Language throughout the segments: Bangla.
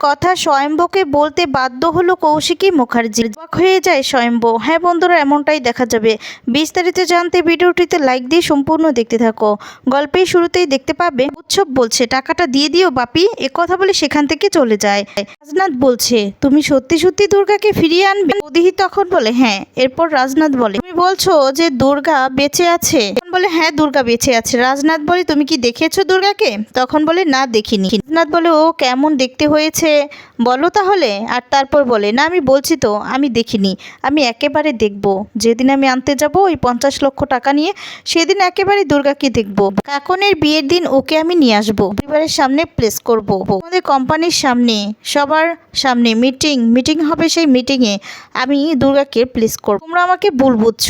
কথা স্বয়ম্বকে বলতে বাধ্য হলো কৌশিকী মুখার্জি। অবাক হয়ে যায় স্বয়ম্ব হ্যাঁ বন্ধুরা, এমনটাই দেখা যাবে। বিস্তারিত জানতে ভিডিওটিতে লাইক দিয়ে সম্পূর্ণ দেখতে থাকো। গল্পের শুরুতেই দেখতে পাবে, উৎসব বলছে, টাকাটা দিয়ে দিও বাপি, এ কথা বলে সেখান থেকে চলে যায়। রাজনাথ বলছে, তুমি সত্যি সত্যি দুর্গাকে ফিরিয়ে আনবে? তখন বলে হ্যাঁ। এরপর রাজনাথ বলে বলছো যে দুর্গা বেঁচে আছে? বলে হ্যাঁ দুর্গা বেঁচে আছে। রাজনাথ বলে, তুমি কি দেখেছ দুর্গাকে? তখন বলে, না, দেখিনি। রাজনাথ বলে, ও কেমন দেখতে হয়েছে? বলো তাহলে, আর তারপর বলে, না, আমি বলছি তো, আমি দেখিনি, আমি একেবারে দেখব। যেদিন আমি আনতে যাব, ওই পঞ্চাশ লক্ষ টাকা নিয়ে, সেদিন একেবারে দুর্গাকে দেখব। কাকনের বিয়ের দিন ওকে আমি নিয়ে আসব, পরিবারের সামনে প্লেস করব। আমাদের কোম্পানির সামনে, সবার সামনে মিটিং মিটিং হবে সেই মিটিংয়ে আমি দুর্গাকে প্লেস করব। তোমরা আমাকে ভুল বুঝছ।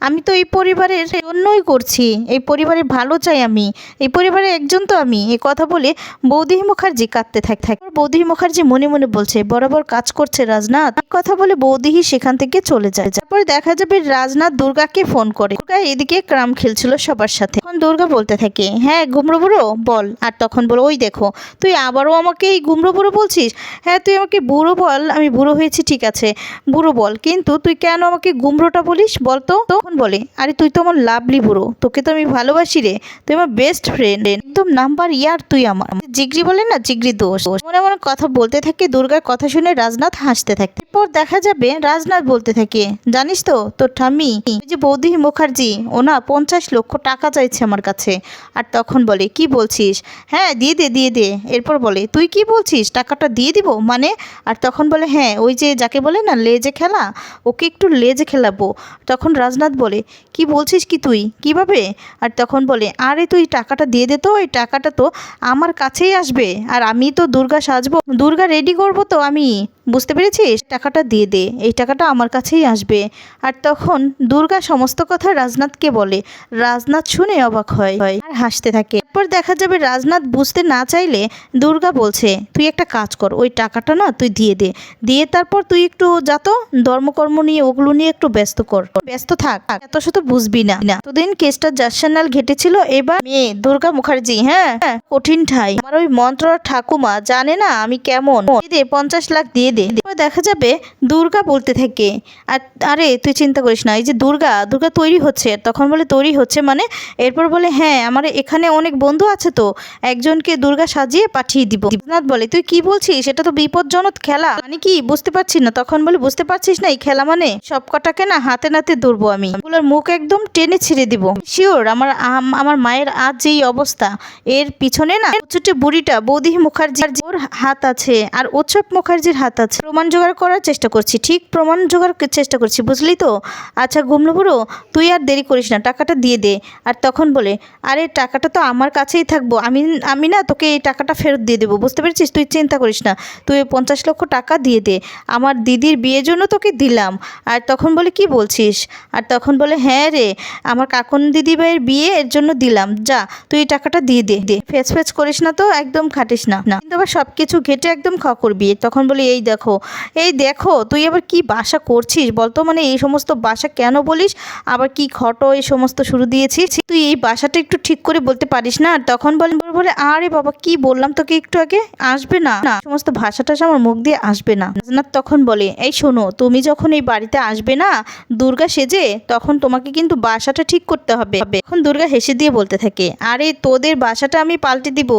আমি তো এই পরিবারের জন্যই করছি। এই পরিবারে ভালো চাই আমি। এই পরিবারে একজন তো আমি। এ কথা বলে বৌদি মুখার্জি কাঁদতে থাক, থাকে। বৌদি মুখার্জি মনে মনে মনে বলছে, বরাবর কাজ করছে রাজনাথ। কথা বলে বৌদিহি সেখান থেকে চলে যায়। তারপরে দেখা যাবে রাজনাথ দুর্গাকে ফোন করে। দুর্গা এদিকে ক্রাম খেলছিল সবার সাথে। তখন দুর্গা বলতে থাকে হ্যাঁ গুমড়ো বুড়ো, বল। আর তখন বলো, ওই দেখো, তুই আবারও আমাকে এই গুমড়ো বুড়ো বলছিস? হ্যাঁ তুই আমাকে বুড়ো বল, আমি বুড়ো হয়েছি, ঠিক আছে, বুড়ো বল। কিন্তু তুই কেন আমাকে গুমড়োটা বলিস, বল তো? তখন বলে, আরে তুই তো আমার লাভলি বুড়ো, তোকে তো আমি ভালোবাসি রে, তুই আমার বেস্ট ফ্রেন্ড একদম নাম্বার ইয়ার তুই আমার। জিগরি বলে না, জিগরি দোষ। মনে মনে কথা বলতে থাকে দুর্গার কথা শুনে রাজনাথ হাসতে থাকে। এরপর দেখা যাবে রাজনাথ বলতে থাকে, জানিস তো, তোর ঠাম্মি যে বৌদি মুখার্জি ও না পঞ্চাশ লক্ষ টাকা চাইছে আমার কাছে। আর তখন বলে, কি বলছিস? হ্যাঁ দিয়ে দে দিয়ে দে। এরপর বলে, তুই কি বলছিস? টাকাটা দিয়ে দিব মানে? আর তখন বলে হ্যাঁ ওই যে যাকে বলে না, লেজে খেলা, ওকে একটু লেজে খেলাবো। তখন রাজনাথ বলে, কি বলছিস কি তুই? কীভাবে? আর তখন বলে, আরে তুই টাকাটা দিয়ে দে তো, ওই টাকাটা তো আমার কাছেই আসবে, আর আমি তো দুর্গা সাজবো, দুর্গা রেডি করব তো আমি, বুঝতে পেরেছিস? টাকাটা দিয়ে দে, এই টাকাটা আমার কাছেই আসবে। আর তখন দুর্গা সমস্ত কথা রাজনাথকে বলে। রাজনাথ শুনে অবাক হয়। আর হাসতে থাকে। এরপর দেখা যাবে রাজনাথ বুঝতে না চাইলে দুর্গা বলছে তুই একটা কাজ কর ওই টাকাটা না তুই দিয়ে দে। দিয়ে তারপর তুই একটু যাতো ধর্মকর্ম নিয়ে ওগুলো নিয়ে একটু ব্যস্ত কর। ব্যস্ত থাক এত শত বুঝবি না। না তোদিন কেসটা জার্সানাল ঘেটেছিল এবার মেয়ে দুর্গা মুখার্জি হ্যাঁ, কঠিন ঠাই। আমার ওই মন্ত্র ঠাকুমা জানে না আমি কেমন। দে পঞ্চাশ লাখ দিয়ে দে। দেখা যাবে দুর্গা বলতে থাকে আর আরে তুই চিন্তা করিস না এই যে দুর্গা দুর্গা তৈরি হচ্ছে। তখন বলে তৈরি হচ্ছে মানে? এরপর বলে হ্যাঁ আমার এখানে অনেক বন্ধু আছে তো, একজনকে দুর্গা সাজিয়ে পাঠিয়ে দিব। দেবনাথ বলে, তুই কি বলছিস? সেটা তো বিপজ্জনক খেলা। মানে কি? বুঝতে পারছি না। তখন বলে, বুঝতে পারছিস না, এই খেলা মানে? সব কটাকে না হাতে নাতে ধরবো আমি। ওগুলোর মুখ একদম টেনে ছিঁড়ে দিব। শিওর আমার আমার মায়ের আজ যেই অবস্থা। এর পিছনে না ছোট বুড়িটা বৌদি মুখার্জির হাত আছে আর উৎসব মুখার্জির হাত আছে। প্রমাণ জোগাড় করার চেষ্টা করছি, ঠিক প্রমাণ জোগাড় চেষ্টা করছি, বুঝলি তো? আচ্ছা গুমলো বুড়ো তুই আর দেরি করিস না, টাকাটা দিয়ে দে। আর তখন বলে, আরে, টাকাটা তো আমার কাছেই থাকব। আমি আমি না তোকে এই টাকাটা ফেরত দিয়ে দেবো, বুঝতে পেরেছিস? তুই চিন্তা করিস না। তুই পঞ্চাশ লক্ষ টাকা দিয়ে দে। আমার দিদির বিয়ের জন্য তোকে দিলাম। আর তখন বলে কি বলছিস? আর তখন বলে হ্যাঁ রে, আমার কাকন দিদি ভাইয়ের বিয়ে, এর জন্য দিলাম। যা, তুই এই টাকাটা দিয়ে দে। দে। ফেচ ফেচ করিস না তো, একদম খাটিস না। না। কিন্তু আবার সব কিছু ঘেটে একদম খ করবি। তখন বলি, এই দেখো এই দেখো, তুই আবার কি বাসা করছিস? বলতো মানে এই সমস্ত বাসা কেন বলিস? আবার কি খটো এই সমস্ত শুরু দিয়েছিস? তুই এই বাসাটা একটু ঠিক করে বলতে পারিস না? আর তখন বলে বলে আরে বাবা, কি বললাম তোকে একটু আগে? আসবে না। না, সমস্ত ভাষাটা আমার মুখ দিয়ে আসবে না। রাজনাথ তখন বলে, এই শোনো, তুমি যখন এই বাড়িতে আসবে না, দুর্গা সেজে, তখন তোমাকে কিন্তু বাসাটা ঠিক করতে হবে। এখন দুর্গা হেসে দিয়ে বলতে থাকে, আরে, তোদের বাসাটা আমি পাল্টে দিব।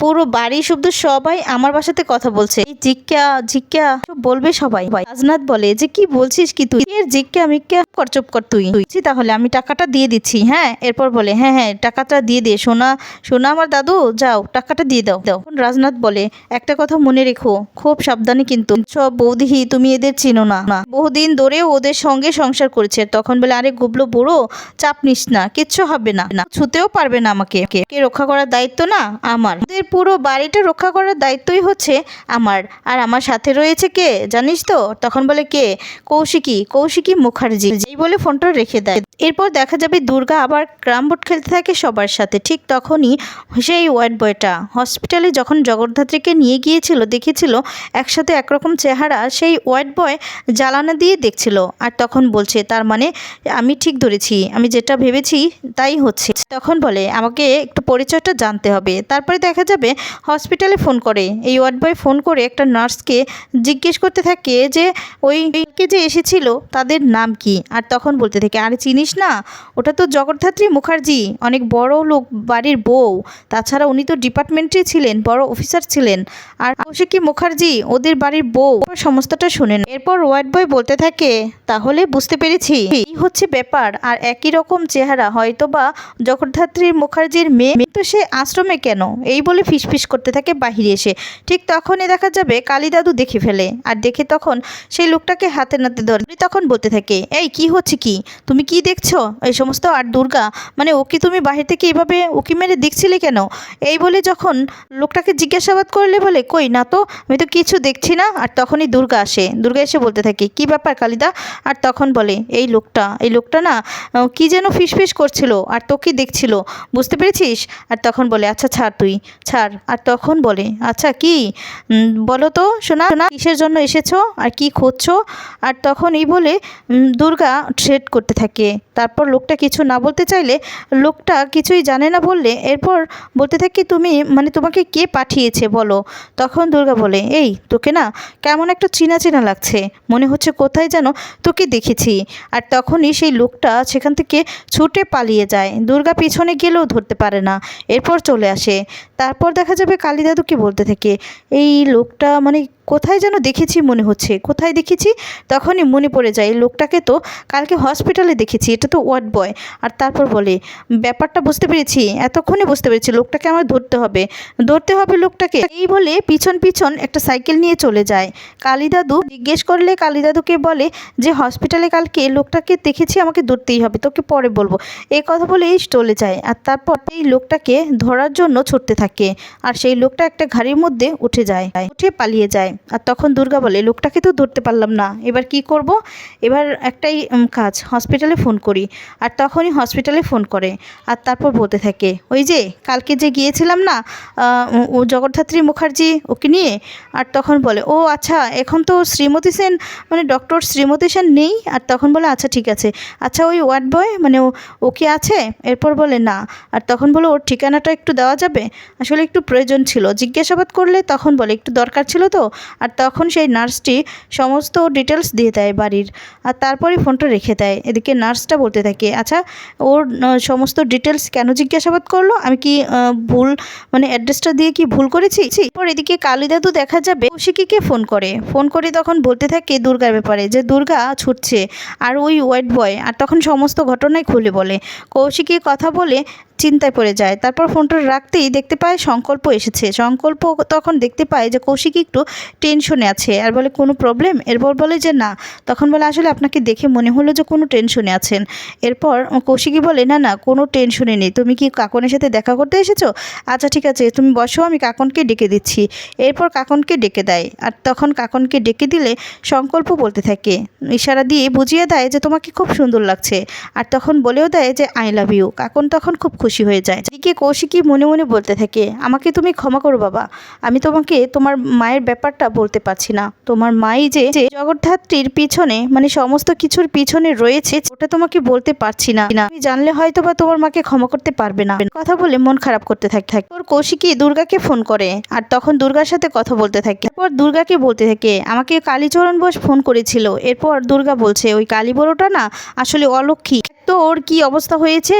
পুরো বাড়ি শুদ্ধ সবাই আমার বাসাতে কথা বলছে। জিজ্ঞা জিজ্ঞা বলবে সবাই। রাজনাথ বলে, যে কি বলছিস কি তুই? এর জিজ্ঞা, মিজ্ঞা কর চুপ কর তুই তাহলে আমি টাকাটা দিয়ে দিচ্ছি হ্যাঁ? এরপর বলে হ্যাঁ হ্যাঁ টাকাটা দিয়ে দে, সোনা। সোনা আমার দাদু, যাও, টাকাটা দিয়ে দাও। দাও। রাজনাথ বলে, একটা কথা মনে রেখো, খুব সাবধানে কিন্তু। সব বৌদিহি তুমি এদের চিনো না। বহুদিন ধরে ওদের সঙ্গে সংসার করেছে, তখন বলে, আরে গুবলো বুড়ো, চাপ নিস না, কিচ্ছু হবে না। না, ছুতেও পারবে না আমাকে। কে রক্ষা করার দায়িত্ব না? আমার। ওদের পুরো বাড়িটা রক্ষা করার দায়িত্বই হচ্ছে আমার। আর আমার সাথে রয়েছে কে, জানিস তো? তখন বলে, কে? কৌশিকী কৌশিকী মুখার্জি। যেই বলে ফোনটা রেখে দেয়। এরপর দেখা যাবে দুর্গা আবার ক্রাম বোর্ড খেলতে থাকে সবার সাথে। ঠিক তখন তখনই সেই ওয়ার্ড বয়টা হসপিটালে যখন জগদ্ধাত্রীকে নিয়ে গিয়েছিল দেখেছিল একসাথে একরকম চেহারা, সেই ওয়ার্ড বয় জ্বালানা দিয়ে দেখছিল আর তখন বলছে, তার মানে আমি ঠিক ধরেছি, আমি যেটা ভেবেছি তাই হচ্ছে। তখন বলে, আমাকে একটু পরিচয়টা জানতে হবে। তারপরে দেখা যাবে হসপিটালে ফোন করে। এই ওয়ার্ড বয় ফোন করে একটা নার্সকে জিজ্ঞেস করতে থাকে যে, ওই কে যে এসেছিল, তাদের নাম কি? আর তখন বলতে থাকে, আরে চিনিস না, ওটা তো জগদ্ধাত্রী মুখার্জি, অনেক বড় লোক, বাড়ির বউ। তাছাড়া উনি তো ডিপার্টমেন্টে ছিলেন, বড় অফিসার ছিলেন। আর কৌশিকী মুখার্জি, ওদের বাড়ির বউ। সমস্তটা শুনেন এরপর ওয়ার্ড বয় বলতে থাকে, তাহলে বুঝতে পেরেছি। এই হচ্ছে ব্যাপার, আর একই রকম চেহারা। হয়তো বা জগদ্ধাত্রী মুখার্জির মেয়ে তো সে আশ্রমে কেন? এই বলে ফিসফিস করতে থাকে বাহিরে এসে। ঠিক তখনই দেখা যাবে কালী দাদু দেখে ফেলে। আর দেখে তখন সেই লোকটাকে হাতে নাতে ধরে। তখন বলতে থাকে, এই, কি হচ্ছে কি? তুমি কি দেখছ? এই সমস্ত আর দুর্গা? মানে ওকে তুমি বাহির থেকে এভাবে উকি মেরে দেখছিলে কেন? এই বলে যখন লোকটাকে জিজ্ঞাসাবাদ করলে বলে, কই না তো, আমি তো কিছু দেখছি না। আর তখনই দুর্গা আসে। দুর্গা এসে বলতে থাকে, কি ব্যাপার কালিদা? আর তখন বলে, এই লোকটা এই লোকটা না কি যেন ফিসফিস করছিল, আর তোকে দেখছিল, বুঝতে পেরেছিস? আর তখন বলে আচ্ছা ছাড় তুই, ছাড়। আর তখন বলে আচ্ছা কি? বলো তো, শোনা শোনা, কিসের জন্য এসেছ, আর কি খুঁজছো আর তখন এই বলে দুর্গা ট্রেড করতে থাকে। তারপর লোকটা কিছু না বলতে চাইলে, লোকটা কিছুই জানে না বললে এরপর বলতে থাকি তুমি মানে তোমাকে কে পাঠিয়েছে বলো? তখন দুর্গা বলে, এই, তোকে না কেমন একটা চেনা চেনা লাগছে। মনে হচ্ছে কোথায় যেন তোকে দেখেছি। আর তখনই সেই লোকটা সেখান থেকে ছুটে পালিয়ে যায়। দুর্গা পিছনে গেলেও ধরতে পারে না। এরপর চলে আসে। তারপর দেখা যাবে কালী দাদুকে বলতে থাকে, এই লোকটা মানে কোথায় যেন দেখেছি মনে হচ্ছে। কোথায় দেখেছি? তখনই মনে পড়ে যায়, লোকটাকে তো কালকে হসপিটালে দেখেছি, এটা তো ওয়ার্ড বয়। আর তারপর বলে, ব্যাপারটা বুঝতে পেরেছি, এতক্ষণে বুঝতে পেরেছি, লোকটাকে আমার ধরতে হবে। ধরতে হবে লোকটাকে। এই বলে পিছন পিছন একটা সাইকেল নিয়ে চলে যায়। কালী দাদু জিজ্ঞেস করলে কালী দাদুকে বলে যে, হসপিটালে কালকে লোকটাকে দেখেছি, আমাকে ধরতেই হবে, তোকে পরে বলব। এই কথা বলে এই চলে যায়। আর তারপর এই লোকটাকে ধরার জন্য ছুটতে থাকে। আর সেই লোকটা একটা ঘাড়ির মধ্যে উঠে যায়, উঠে পালিয়ে যায়। আর তখন দুর্গা বলে লোকটাকে তো ধরতে পারলাম না। এবার কি করব? এবার একটাই কাজ হসপিটালে ফোন করি। আর তখনই হসপিটালে ফোন করে। আর তারপর বলতে থাকে, ওই যে, কালকে যে গিয়েছিলাম না ও জগদ্ধাত্রী মুখার্জি ওকে নিয়ে? আর তখন বলে, ও আচ্ছা এখন তো শ্রীমতী সেন মানে ডক্টর শ্রীমতী সেন নেই? আর তখন বলে আচ্ছা ঠিক আছে। আচ্ছা ওই ওয়ার্ড বয় মানে ও কি আছে? এরপর বলে, না। আর তখন বলে, ওর ঠিকানাটা একটু দেওয়া যাবে? আসলে একটু প্রয়োজন ছিল। জিজ্ঞাসাবাদ করলে তখন বলে, একটু দরকার ছিল তো? আর তখন সেই নার্সটি সমস্ত ডিটেলস দিয়ে দেয় বাড়ির। আর তারপরে ফোনটা রেখে দেয়। এদিকে নার্সটা বলতে থাকে আচ্ছা ওর সমস্ত ডিটেলস কেন জিজ্ঞাসাবাদ করল? আমি কি ভুল মানে অ্যাড্রেসটা দিয়ে কি ভুল করেছি? পর এদিকে কালী দাদু দেখা যাবে, কৌশিকীকে ফোন করে। ফোন করে তখন বলতে থাকে দুর্গার ব্যাপারে যে, দুর্গা ছুটছে, আর ওই হোয়াইট বয় আর তখন সমস্ত ঘটনাই খুলে বলে। কৌশিকী কথা বলে চিন্তায় পড়ে যায়। তারপর ফোনটা রাখতেই দেখতে পায় সংকল্প এসেছে। সংকল্প তখন দেখতে পায় যে কৌশিক একটু টেনশনে আছে। আর বলে, কোনো প্রবলেম এরপর বলে যে, না। তখন বলে, আসলে আপনাকে দেখে মনে হলো যে কোনো টেনশনে আছেন। এরপর কৌশিকী বলে, না না, কোনো টেনশনে নেই। তুমি কি কাকনের সাথে দেখা করতে এসেছ? আচ্ছা ঠিক আছে, তুমি বসো, আমি কাকনকে ডেকে দিচ্ছি। এরপর কাকনকে ডেকে দেয়। আর তখন কাকনকে ডেকে দিলে সংকল্প বলতে থাকে। ইশারা দিয়ে বুঝিয়ে দেয় যে, তোমাকে খুব সুন্দর লাগছে। আর তখন বলেও দেয় যে আই লাভ ইউ কাকন তখন খুব খুশি। হয়ে যায়। এদিকে কৌশিকী মনে মনে বলতে থাকে, আমাকে তুমি ক্ষমা করো বাবা, আমি তোমাকে তোমার মায়ের ব্যাপারটা বলতে পারছি না। তোমার মাই যে জগদ্ধাত্রীর পিছনে মানে সমস্ত কিছুর পিছনে রয়েছে, ওটা তোমাকে বলতে পারছি না। তুমি জানলে হয়তো বা তোমার মাকে ক্ষমা করতে পারবে না। কথা বলে মন খারাপ করতে থাকে ওর কৌশিকী দুর্গাকে ফোন করে আর তখন দুর্গার সাথে কথা বলতে থাকে। এরপর দুর্গাকে বলতে থাকে, আমাকে কালীচরণ বোস ফোন করেছিল। এরপর দুর্গা বলছে, ওই কালী বড়টা না আসলে অলক্ষী। তো ওর কি অবস্থা হয়েছে?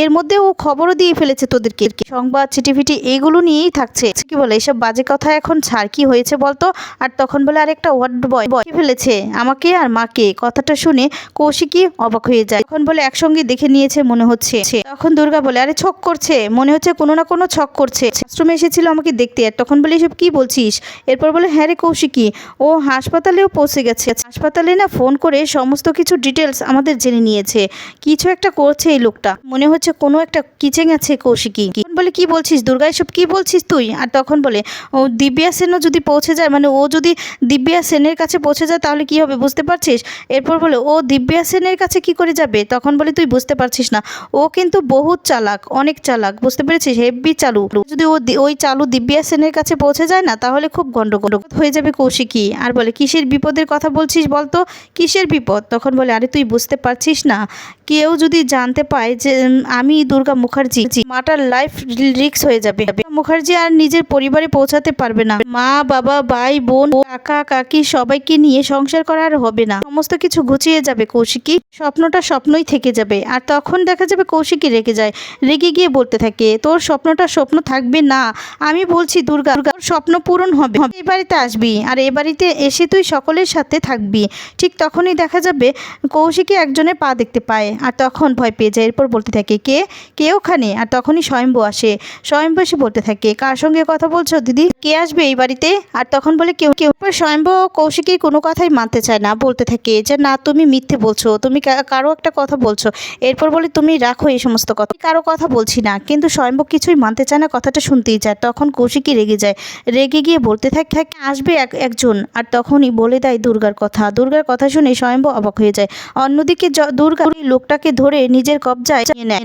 এর মধ্যে ও খবরও দিয়ে ফেলেছে তোদেরকে। সংবাদ চিটিফিটি এগুলো নিয়েই থাকছে। কি বলে, এসব বাজে কথা এখন ছাড়, কি হয়েছে বলতো? আর তখন বলে আরেকটা ওয়ার্ড বয় বয় ফেলেছে। আমাকে আর মাকে। কথাটা শুনে কৌশিকী অবাক হয়ে যায়। তখন বলে, একসঙ্গে দেখে নিয়েছে মনে হচ্ছে। তখন দুর্গা বলে, আরে ছক করছে। মনে হচ্ছে কোনো না কোনো ছক করছে। আশ্রমে এসেছিল আমাকে দেখতে। আর তখন বলে, এসব কি বলছিস? এরপর বলে হ্যাঁ রে কৌশিকী, ও হাসপাতালেও পৌঁছে গেছে। হাসপাতালে না ফোন করে সমস্ত কিছু ডিটেলস আমাদের জেনে নিয়েছে। কি কিছু একটা করছে এই লোকটা। মনে হচ্ছে কোনো একটা কিচেন আছে কৌশিকী। বলে, কি বলছিস দুর্গা, এসব কি বলছিস তুই? আর তখন বলে, ও, দিব্যা সেনও যদি পৌঁছে যায় মানে ও যদি দিব্যা সেনের কাছে পৌঁছে যায়, তাহলে কি হবে, বুঝতে পারছিস? এরপর বলে, ও দিব্যা সেনের কাছে কি করে যাবে? তখন বলে, তুই বুঝতে পারছিস না। ও কিন্তু বহুত চালাক, অনেক চালাক, বুঝতে পেরেছিস? হেভি চালু। যদি ও ওই চালু দিব্যা সেনের কাছে পৌঁছে যায় না, তাহলে খুব গন্ডগোল হয়ে যাবে কৌশিকী। আর বলে, কিসের বিপদের কথা বলছিস বলতো? কিসের বিপদ? তখন বলে, আরে, তুই বুঝতে পারছিস না। কেউ যদি জানতে পায় যে আমি দুর্গা মুখার্জি মাটার লাইফ রিক্স হয়ে যাবে। মুখার্জি আর নিজের পরিবারে পৌঁছাতে পারবে না। মা বাবা ভাই বোন কাকা কাকি সবাইকে নিয়ে সংসার করা আর হবে না। সমস্ত কিছু গুছিয়ে যাবে কৌশিকী। স্বপ্নটা স্বপ্নই থেকে যাবে। আর তখন দেখা যাবে কৌশিকী রেগে যায়। রেগে গিয়ে বলতে থাকে তোর স্বপ্নটা স্বপ্ন থাকবে না। আমি বলছি দুর্গা দুর্গা, স্বপ্ন পূরণ হবে। এই বাড়িতে আসবি। আর এ বাড়িতে এসে তুই সকলের সাথে থাকবি। ঠিক তখনই দেখা যাবে কৌশিকী একজনের পা দেখতে পায়। আর তখন ভয় পেয়ে যায়। এরপর বলতে থাকে কে? কে ওখানে? আর তখনই স্বয়ম্ভু আসে। স্বয়ম্ভু এসে বলতে থাকে। কার সঙ্গে কথা বলছো, দিদি? কে আসবে এই বাড়িতে? আর তখন বলে কেউ কেউ স্বয়ম্ভু কৌশিকীর কোনো কথাই মানতে চায় না, বলতে থাকে যে, না, তুমি মিথ্যে বলছো, তুমি কারও একটা কথা বলছো। এরপর বলে, তুমি রাখো এই সমস্ত কথা। কারও কথা বলছি না, কিন্তু স্বয়ম্ভু কিছুই মানতে চায় না, কথাটা শুনতেই চায়। তখন কৌশিকী রেগে যায়। রেগে গিয়ে বলতে থাকে থাকে, আসবে এক, একজন। আর তখনই বলে দেয় দুর্গার কথা। দুর্গার কথা শুনে স্বয়ম্ভু অবাক হয়ে যায়। অন্যদিকে দুর্গা লোকটাকে ধরে নিজের কবজায় নেয়।